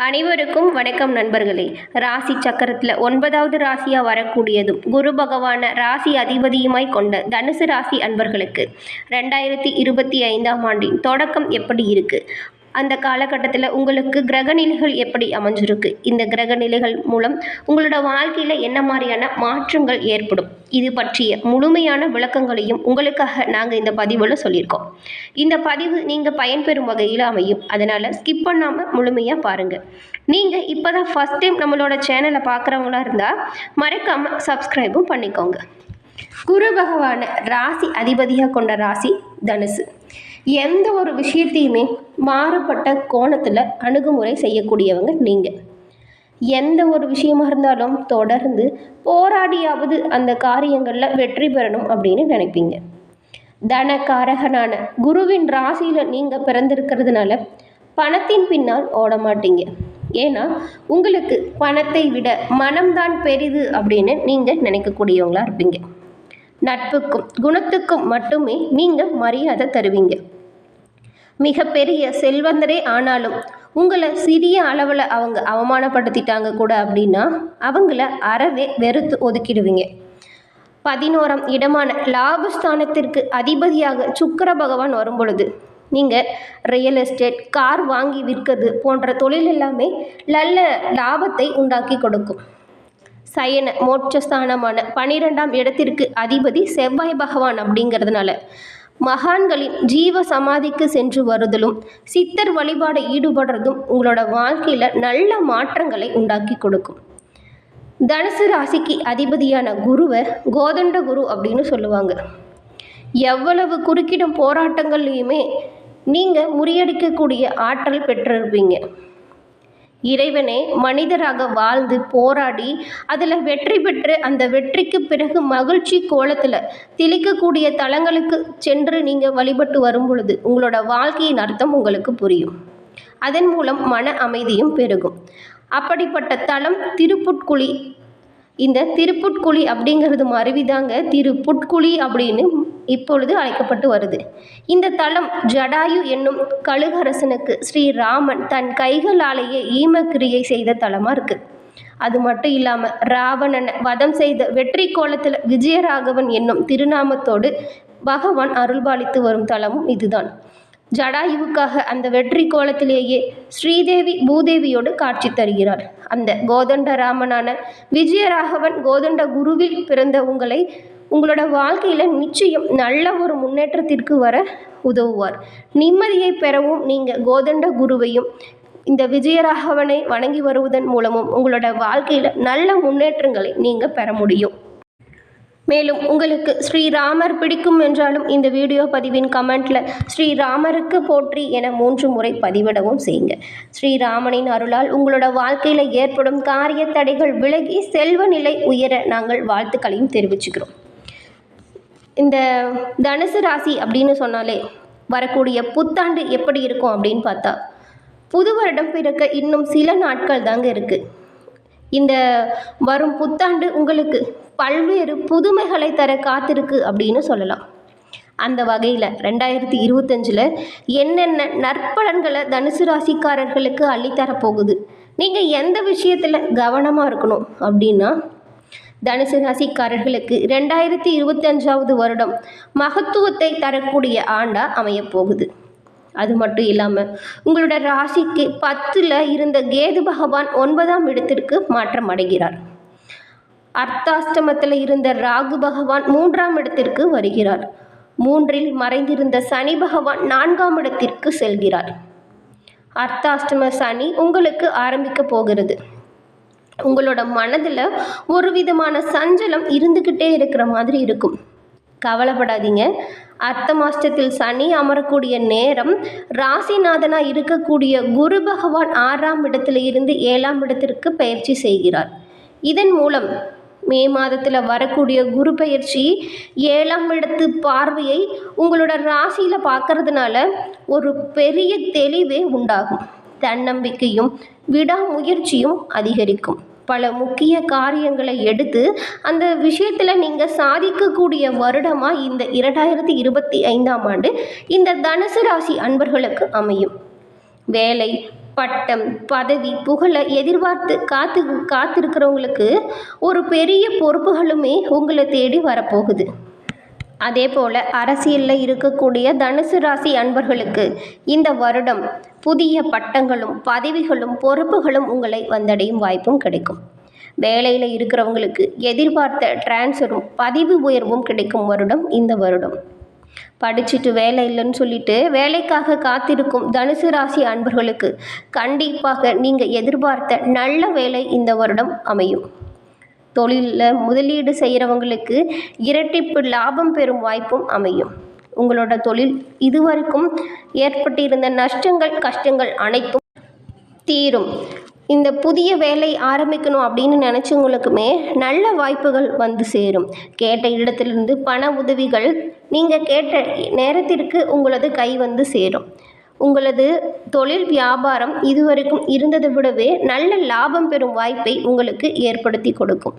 அனைவருக்கும் வணக்கம் நண்பர்களே. ராசி சக்கரத்தில் ஒன்பதாவது ராசியாக வரக்கூடியதும் குரு பகவான ராசி அதிபதியுமாய் கொண்ட தனுசு ராசி அன்பர்களுக்கு ரெண்டாயிரத்தி இருபத்தி ஐந்தாம் ஆண்டின் தொடக்கம் எப்படி இருக்குது அந்த காலகட்டத்தில் உங்களுக்கு கிரகநிலைகள் எப்படி அமைஞ்சிருக்கு? இந்த கிரகநிலைகள் மூலம் உங்களோட வாழ்க்கையில் என்ன மாதிரியான மாற்றங்கள் ஏற்படும்? இது பற்றிய முழுமையான விளக்கங்களையும் உங்களுக்காக நாங்கள் இந்த பதிவில் சொல்லியிருக்கோம். இந்த பதிவு நீங்கள் பயன்பெறும் வகையில் அமையும். அதனால் ஸ்கிப் பண்ணாமல் முழுமையாக பாருங்கள் நீங்கள் இப்போ தான் ஃபஸ்ட் டைம் நம்மளோட சேனலை பார்க்குறவங்களா இருந்தால் மறக்காமல் சப்ஸ்கிரைபும் பண்ணிக்கோங்க. குரு பகவான ராசி அதிபதியாக கொண்ட ராசி தனுசு. எந்த ஒரு விஷயத்தையுமே மாறுபட்ட கோணத்தில் அணுகுமுறை செய்யக்கூடியவங்க நீங்கள் எந்த ஒரு விஷயமா இருந்தாலும் தொடர்ந்து போராடியாவது அந்த காரியங்களில் வெற்றி பெறணும் அப்படின்னு நினைப்பீங்க. தனக்காரகனான குருவின் ராசியில் நீங்கள் பிறந்திருக்கிறதுனால பணத்தின் பின்னால் ஓட மாட்டீங்க. ஏன்னா உங்களுக்கு பணத்தை விட மனம்தான் பெரிது அப்படின்னு நீங்கள் நினைக்கக்கூடியவங்களா இருப்பீங்க. நட்புக்கும் குணத்துக்கும் மட்டுமே நீங்கள் மரியாதை தருவீங்க. மிகப்பெரிய செல்வந்தரே ஆனாலும் உங்களை சிறிய அளவில் அவங்க அவமானப்படுத்திட்டாங்க கூட அப்படின்னா அவங்கள அறவே வெறுத்து ஒதுக்கிடுவீங்க. பதினோராம் இடமான லாபஸ்தானத்திற்கு அதிபதியாக சுக்கர பகவான் வரும் பொழுது நீங்கள் ரியல் எஸ்டேட் கார் வாங்கி விற்கிறது போன்ற தொழில் எல்லாமே நல்ல லாபத்தை உண்டாக்கி கொடுக்கும். சயன மோட்சஸ்தானமான பனிரெண்டாம் இடத்திற்கு அதிபதி செவ்வாய் பகவான் அப்படிங்கிறதுனால. மகான்களின் ஜீவ சமாதிக்கு சென்று வருதலும் சித்தர் வழிபாடு ஈடுபடுறதும் உங்களோட வாழ்க்கையில் நல்ல மாற்றங்களை உண்டாக்கி கொடுக்கும். தனுசு ராசிக்கு அதிபதியான குருவை கோதண்ட குரு அப்படின்னு சொல்லுவாங்க. எவ்வளவு குறுக்கிடும் போராட்டங்கள்லையுமே நீங்கள் முறியடிக்கக்கூடிய ஆற்றல் பெற்றிருப்பீங்க. இறைவனே மனிதராக வாழ்ந்து போராடி அதில் வெற்றி பெற்று அந்த வெற்றிக்கு பிறகு மகிழ்ச்சி கோலத்தில் திளிக்கக்கூடிய தலங்களுக்கு சென்று நீங்கள் வழிபட்டு வரும் பொழுது உங்களோட வாழ்க்கையின் அர்த்தம் உங்களுக்கு புரியும். அதன் மூலம் மன அமைதியும் பெருகும். அப்படிப்பட்ட தலம் திருப்புட்குழி இந்த திருப்புட்குழி அப்படிங்கிறது மருவிதாங்க. திருப்புட்குழி அப்படின்னு இப்பொழுது அழைக்கப்பட்டு வருது. இந்த தலம் ஜடாயு என்னும் கழுகரசனுக்கு ஸ்ரீராமன் தன் கைகளாலேயே ஈமக்கிரியை செய்த தலமாக இருக்குது அது மட்டும் இல்லாமல் ராவணனை வதம் செய்த வெற்றி கோலத்தில் விஜயராகவன் என்னும் திருநாமத்தோடு பகவான் அருள்பாலித்து வரும் தலமும் இதுதான். ஜடாயுவுக்காக அந்த வெற்றி கோலத்திலேயே ஸ்ரீதேவி பூதேவியோடு காட்சி தருகிறார். அந்த கோதண்ட ராமனான விஜயராகவன் கோதண்ட குருவில் பிறந்த உங்களை உங்களோட வாழ்க்கையில் நிச்சயம் நல்ல ஒரு முன்னேற்றத்திற்கு வர உதவுவார். நிம்மதியை பெறவும் நீங்கள் கோதண்ட குருவையும் இந்த விஜயராகவனை வணங்கி வருவதன் மூலமும் உங்களோட வாழ்க்கையில் நல்ல முன்னேற்றங்களை நீங்கள் பெற முடியும். மேலும் உங்களுக்கு ஸ்ரீராமர் பிடிக்கும் என்றாலும் இந்த வீடியோ பதிவின் கமெண்ட்டில் ஸ்ரீராமருக்கு போற்றி என மூன்று முறை பதிவிடவும் செய்யுங்க. ஸ்ரீராமனின் அருளால் உங்களோட வாழ்க்கையில் ஏற்படும் காரிய தடைகள் விலகி செல்வ நிலை உயர நாங்கள் வாழ்த்துக்களையும் தெரிவிச்சுக்கிறோம். இந்த தனுசு ராசி அப்படின்னு சொன்னாலே வரக்கூடிய புத்தாண்டு எப்படி இருக்கும் அப்படின்னு பார்த்தா புது வருடம் பிறக்க இன்னும் சில நாட்கள் தாங்க இருக்குது இந்த வரும் புத்தாண்டு உங்களுக்கு பல்வேறு புதுமைகளை தர காத்திருக்கு அப்படின்னு சொல்லலாம். அந்த வகையில் ரெண்டாயிரத்தி இருபத்தஞ்சில் என்னென்ன நற்பலன்களை தனுசு ராசிக்காரர்களுக்கு அள்ளித்தரப்போகுது நீங்கள் எந்த விஷயத்தில் கவனமாக இருக்கணும் அப்படின்னா தனுசு ராசிக்காரர்களுக்கு ரெண்டாயிரத்தி இருபத்தஞ்சாவது வருடம் மகத்துவத்தை தரக்கூடிய ஆண்டாக அமையப்போகுது அது மட்டும் இல்லாமல் உங்களோட ராசிக்கு பத்தில் இருந்த கேது பகவான் ஒன்பதாம் இடத்திற்கு மாற்றம் அடைகிறார். அர்த்தாஷ்டமத்தில் இருந்த ராகு பகவான் மூன்றாம் இடத்திற்கு வருகிறார். மூன்றில் மறைந்திருந்த சனி பகவான் நான்காம் இடத்திற்கு செல்கிறார். அர்த்தாஷ்டம சனி உங்களுக்கு ஆரம்பிக்க போகிறது. உங்களோட மனதில் ஒரு விதமான சஞ்சலம் இருந்துக்கிட்டே இருக்கிற மாதிரி இருக்கும். கவலைப்படாதீங்க. அர்த்தமாஷ்டத்தில் சனி அமரக்கூடிய நேரம் ராசிநாதனாக இருக்கக்கூடிய குரு பகவான் ஆறாம் இடத்துல இருந்து ஏழாம் இடத்திற்கு பயிற்சி செய்கிறார். இதன் மூலம் மே மாதத்தில் வரக்கூடிய குரு பயிற்சி ஏழாம் இடத்து பார்வையை உங்களோட ராசியில் பார்க்கறதுனால ஒரு பெரிய தெளிவே உண்டாகும். தன்னம்பிக்கையும் விடாமுயற்சியும் அதிகரிக்கும். பல முக்கிய காரியங்களை எடுத்து அந்த விஷயத்தில் நீங்கள் சாதிக்கக்கூடிய வருடமாக இந்த இரண்டாயிரத்தி இருபத்தி ஐந்தாம் ஆண்டு இந்த தனுசு ராசி அன்பர்களுக்கு அமையும். வேலை பட்டம் பதவி புகழை எதிர்பார்த்து காத்து காத்திருக்கிறவங்களுக்கு ஒரு பெரிய பொறுப்புகளுமே உங்களை தேடி வரப்போகுது. அதே போல் அரசியலில் இருக்கக்கூடிய தனுசு ராசி அன்பர்களுக்கு இந்த வருடம் புதிய பட்டங்களும் பதவிகளும் பொறுப்புகளும் உங்களை வந்தடையும் வாய்ப்பும் கிடைக்கும். வேலையில் இருக்கிறவங்களுக்கு எதிர்பார்த்த டிரான்ஸ்ஃபரும் பதவி உயர்வும் கிடைக்கும் வருடம் இந்த வருடம். படிச்சுட்டு வேலை இல்லைன்னு சொல்லிட்டு வேலைக்காக காத்திருக்கும் தனுசு ராசி அன்பர்களுக்கு கண்டிப்பாக நீங்கள் எதிர்பார்த்த நல்ல வேலை இந்த வருடம் அமையும். தொழிலில் முதலீடு செய்கிறவங்களுக்கு இரட்டிப்பு லாபம் பெறும் வாய்ப்பும் அமையும். உங்களோட தொழில் இதுவரைக்கும் ஏற்பட்டிருந்த நஷ்டங்கள் கஷ்டங்கள் அனைத்தும் தீரும். இந்த புதிய வேலை ஆரம்பிக்கணும் அப்படின்னு நினச்சவங்களுக்குமே நல்ல வாய்ப்புகள் வந்து சேரும். கேட்ட இடத்திலிருந்து பண உதவிகள் நீங்கள் கேட்ட நேரத்திற்கு உங்களது கை வந்து சேரும். உங்களது தொழில் வியாபாரம் இதுவரைக்கும் இருந்ததை விடவே நல்ல லாபம் பெறும் வாய்ப்பை உங்களுக்கு ஏற்படுத்தி கொடுக்கும்.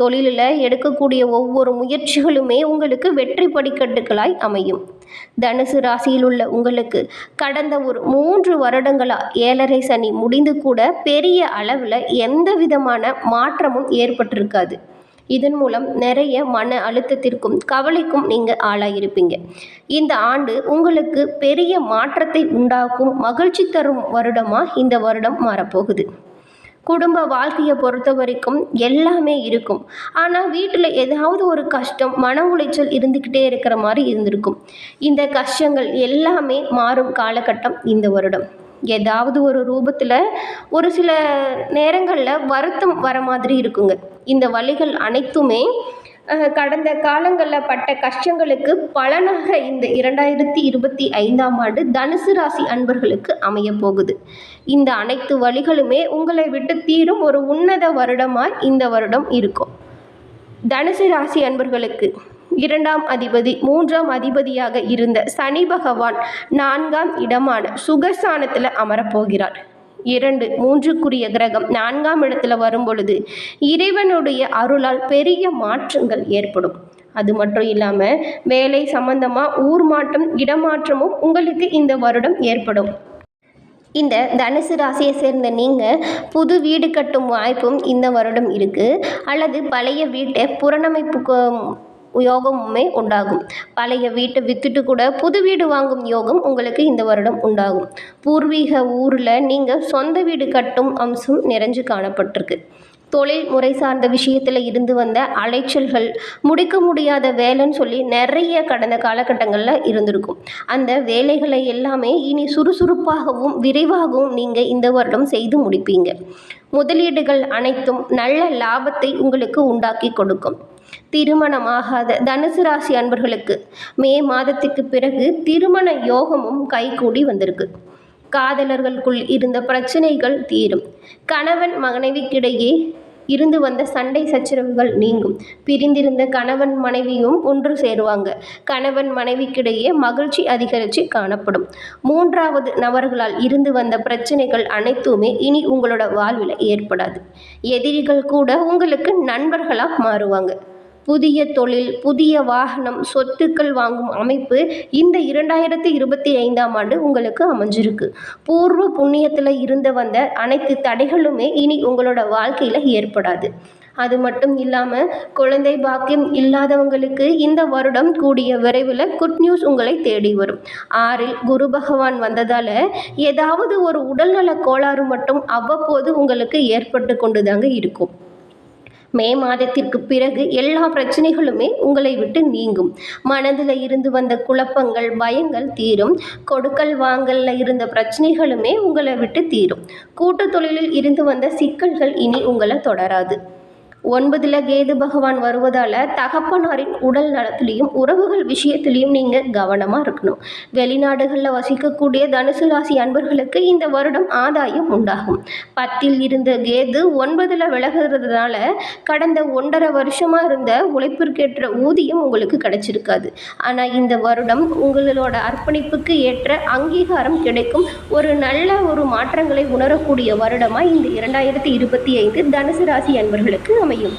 தொழிலில் எடுக்கக்கூடிய ஒவ்வொரு முயற்சிகளுமே உங்களுக்கு வெற்றி படிக்கட்டுகளாய் அமையும். தனுசு ராசியில் உள்ள உங்களுக்கு கடந்த ஒரு மூன்று வருடங்களா ஏழரை சனி முடிந்து கூட பெரிய அளவில் எந்த விதமான மாற்றமும் ஏற்பட்டிருக்காது. இதன் மூலம் நிறைய மன அழுத்தத்திற்கும் கவலைக்கும் நீங்கள் ஆளாயிருப்பீங்க. இந்த ஆண்டு உங்களுக்கு பெரிய மாற்றத்தை உண்டாக்கும் மகிழ்ச்சி தரும் வருடமாக இந்த வருடம் மாறப்போகுது. குடும்ப வாழ்க்கையை பொறுத்த வரைக்கும் எல்லாமே இருக்கும். ஆனால் வீட்டில் ஏதாவது ஒரு கஷ்டம் மன உளைச்சல் இருந்துக்கிட்டே இருக்கிற மாதிரி இருந்திருக்கும். இந்த கஷ்டங்கள் எல்லாமே மாறும் காலகட்டம் இந்த வருடம். ஏதாவது ஒரு ரூபத்தில் ஒரு சில நேரங்களில் வருத்தம் வர மாதிரி இருக்குங்க. இந்த வழிகள் அனைத்துமே கடந்த காலங்களில் பட்ட கஷ்டங்களுக்கு பலனாக இந்த இரண்டாயிரத்தி இருபத்தி ஐந்தாம் ஆண்டு தனுசு ராசி அன்பர்களுக்கு அமைய போகுது. இந்த அனைத்து வழிகளுமே உங்களை விட்டு தீரும் ஒரு உன்னத வருடமாய் இந்த வருடம் இருக்கும். தனுசு ராசி அன்பர்களுக்கு இரண்டாம் அதிபதி மூன்றாம் அதிபதியாக இருந்த சனி பகவான் நான்காம் இடமான சுகஸ்தானத்தில் அமரப்போகிறார். இரண்டு மூன்றுக்குரிய கிரகம் நான்காம் இடத்துல வரும் பொழுது இறைவனுடைய அருளால் பெரிய மாற்றங்கள் ஏற்படும். அது மட்டும் இல்லாமல் வேலை சம்பந்தமாக ஊர் மாற்றம் இடமாற்றமும் உங்களுக்கு இந்த வருடம் ஏற்படும். இந்த தனுசு ராசியை சேர்ந்த நீங்கள் புது வீடு கட்டும் வாய்ப்பும் இந்த வருடம் இருக்குது அல்லது பழைய வீட்டை புறணமைப்பு யோகமுமே உண்டாகும். பழைய வீட்டை விற்றுட்டு கூட புது வீடு வாங்கும் யோகம் உங்களுக்கு இந்த வருடம் உண்டாகும். பூர்வீக ஊரில் நீங்கள் சொந்த வீடு கட்டும் அம்சம் நிறைஞ்சு காணப்பட்டிருக்கு. தொழில் முறை சார்ந்த விஷயத்தில் இருந்து வந்த அலைச்சல்கள் முடிக்க முடியாத வேலைன்னு சொல்லி நிறைய கடந்த காலகட்டங்களில் இருந்திருக்கும். அந்த வேலைகளை எல்லாமே இனி சுறுசுறுப்பாகவும் விரைவாகவும் நீங்கள் இந்த வருடம் செய்து முடிப்பீங்க. முதலீடுகள் அனைத்தும் நல்ல லாபத்தை உங்களுக்கு உண்டாக்கி கொடுக்கும். திருமணமாகாத தனுசு ராசி அன்பர்களுக்கு மே மாதத்துக்கு பிறகு திருமண யோகமும் கைகூடி வந்திருக்கு. காதலர்களுக்குள் இருந்த பிரச்சனைகள் தீரும். கணவன் மனைவிக்கிடையே இருந்து வந்த சண்டை சச்சரவுகள் நீங்கும். பிரிந்திருந்த கணவன் மனைவியும் ஒன்று சேருவாங்க. கணவன் மனைவிக்கிடையே மகிழ்ச்சி அதிகரித்து காணப்படும். மூன்றாவது நபர்களால் இருந்து வந்த பிரச்சனைகள் அனைத்துமே இனி உங்களோட வாழ்வில் ஏற்படாது. எதிரிகள் கூட உங்களுக்கு நண்பர்களாக மாறுவாங்க. புதிய தொழில் புதிய வாகனம் சொத்துக்கள் வாங்கும் அமைப்பு இந்த இரண்டாயிரத்தி இருபத்தி ஐந்தாம் ஆண்டு உங்களுக்கு அமைஞ்சிருக்கு. பூர்வ புண்ணியத்தில் இருந்து வந்த அனைத்து தடைகளுமே இனி உங்களோட வாழ்க்கையில் ஏற்படாது. அது மட்டும் இல்லாமல் குழந்தை பாக்கியம் இல்லாதவங்களுக்கு இந்த வருடம் கூடிய விரைவில் குட் நியூஸ் உங்களை தேடி வரும். ஆறில் குரு பகவான் வந்ததால் ஏதாவது ஒரு உடல்நல கோளாறு மட்டும் அவ்வப்போது உங்களுக்கு ஏற்பட்டு கொண்டு தாங்க இருக்கும். மே மாதத்திற்கு பிறகு எல்லா பிரச்சனைகளுமே உங்களை விட்டு நீங்கும். மனதில் இருந்து வந்த குழப்பங்கள் பயங்கள் தீரும். கொடுக்கல் வாங்கல்ல இருந்த பிரச்சனைகளுமே உங்களை விட்டு தீரும். கூட்டு தொழிலில் இருந்து வந்த சிக்கல்கள் இனி உங்களை தொடராது. ஒன்பதில் கேது பகவான் வருவதால் தகப்பனாரின் உடல் நலத்திலையும் உறவுகள் விஷயத்திலையும் நீங்கள் கவனமாக இருக்கணும். வெளிநாடுகளில் வசிக்கக்கூடிய தனுசு ராசி அன்பர்களுக்கு இந்த வருடம் ஆதாயம் உண்டாகும். பத்தில் இருந்த கேது ஒன்பதில் விலகிறதுனால கடந்த ஒன்றரை வருஷமாக இருந்த உழைப்பிற்கேற்ற ஊதியம் உங்களுக்கு கிடைச்சிருக்காது. ஆனால் இந்த வருடம் உங்களோட அர்ப்பணிப்புக்கு ஏற்ற அங்கீகாரம் கிடைக்கும். ஒரு நல்ல ஒரு மாற்றங்களை உணரக்கூடிய வருடமாக இந்த இரண்டாயிரத்தி இருபத்தி ஐந்து தனுசு ராசி அன்பர்களுக்கு அமையும்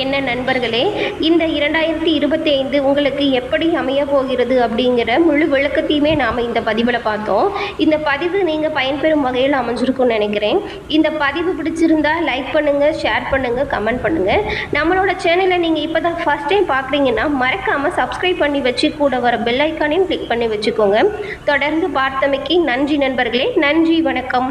என்ன நண்பர்களே இந்த இரண்டாயிரத்தி இருபத்தி ஐந்து உங்களுக்கு எப்படி அமைய போகிறது அப்படிங்கிற முழு விளக்கத்தையுமே நாம் இந்த பதிவில் பார்த்தோம். இந்த பதிவு நீங்கள் பயன்பெறும் வகையில் அமைஞ்சிருக்கும்னு நினைக்கிறேன். இந்த பதிவு பிடிச்சிருந்தா லைக் பண்ணுங்கள் ஷேர் பண்ணுங்கள் கமெண்ட் பண்ணுங்கள் நம்மளோட சேனலை நீங்கள் இப்போ தான் ஃபஸ்ட் டைம் பார்க்குறீங்கன்னா மறக்காமல் சப்ஸ்கிரைப் பண்ணி வச்சு கூட வர பெல் ஐக்கானையும் கிளிக் பண்ணி வச்சுக்கோங்க. தொடர்ந்து பார்த்தமைக்கு நன்றி நண்பர்களே நன்றி வணக்கம்.